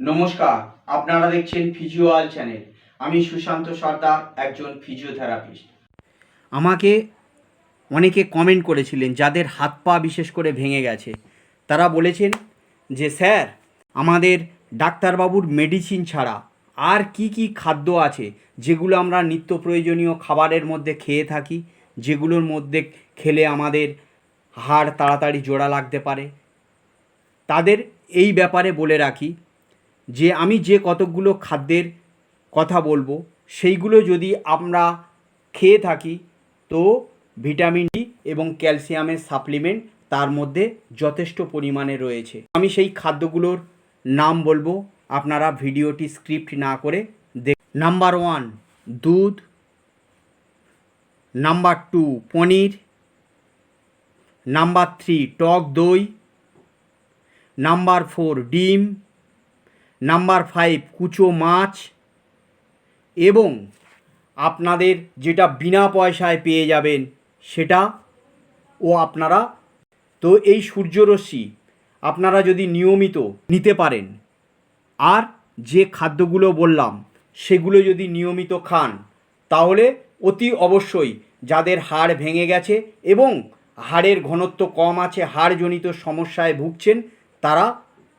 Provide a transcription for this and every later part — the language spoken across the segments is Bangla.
নমস্কার, আপনারা দেখছেন ফিজিওয়াল চ্যানেল আমি সুশান্ত সর্দার, একজন ফিজিওথেরাপিস্ট আমাকে অনেকে কমেন্ট করেছিলেন, যাদের হাত পা বিশেষ করে ভেঙে গেছে। তারা বলেছেন যে, স্যার, আমাদের ডাক্তারবাবুর মেডিসিন ছাড়া আর কি কি খাদ্য আছে যেগুলো আমরা নিত্য প্রয়োজনীয় খাবারের মধ্যে খেয়ে থাকি, যেগুলোর মধ্যে খেলে আমাদের হাড় তাড়াতাড়ি জোড়া লাগতে পারে? তাদের এই ব্যাপারে বলে রাখি যে আমি যে কতকগুলো খাদ্যের কথা বলব, সেইগুলো যদি আমরা খেয়ে থাকি, তো ভিটামিন ডি এবং ক্যালসিয়ামের সাপ্লিমেন্ট তার মধ্যে যথেষ্ট পরিমাণে রয়েছে। আমি সেই খাদ্যগুলোর নাম বলব, আপনারা ভিডিওটি স্ক্রিপ্ট না করে দেখ নাম্বার ওয়ান, দুধ। Number two, paneer. Number three, টক দই। নাম্বার ফোর, ডিম। নাম্বার ফাইভ, কুচো মাছ। এবং আপনাদের যেটা বিনা পয়সায় পেয়ে যাবেন সেটা ও আপনারা, তো এই সূর্যরশ্মি আপনারা যদি নিয়মিত নিতে পারেন, আর যে খাদ্যগুলো বললাম সেগুলো যদি নিয়মিত খান, তাহলে অতি অবশ্যই যাদের হাড় ভেঙে গেছে এবং হাড়ের ঘনত্ব কম আছে, হাড়জনিত সমস্যায় ভুগছেন, তারা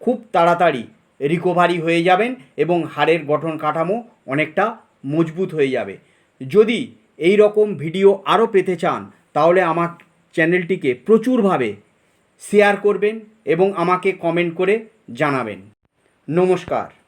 খুব তাড়াতাড়ি রিকভারি হয়ে যাবেন এবং হাড়ের গঠন কাঠামো অনেকটা মজবুত হয়ে যাবে। যদি এই রকম ভিডিও আরও পেতে চান, তাহলে আমার চ্যানেলটিকে প্রচুরভাবে শেয়ার করবেন এবং আমাকে কমেন্ট করে জানাবেন। নমস্কার।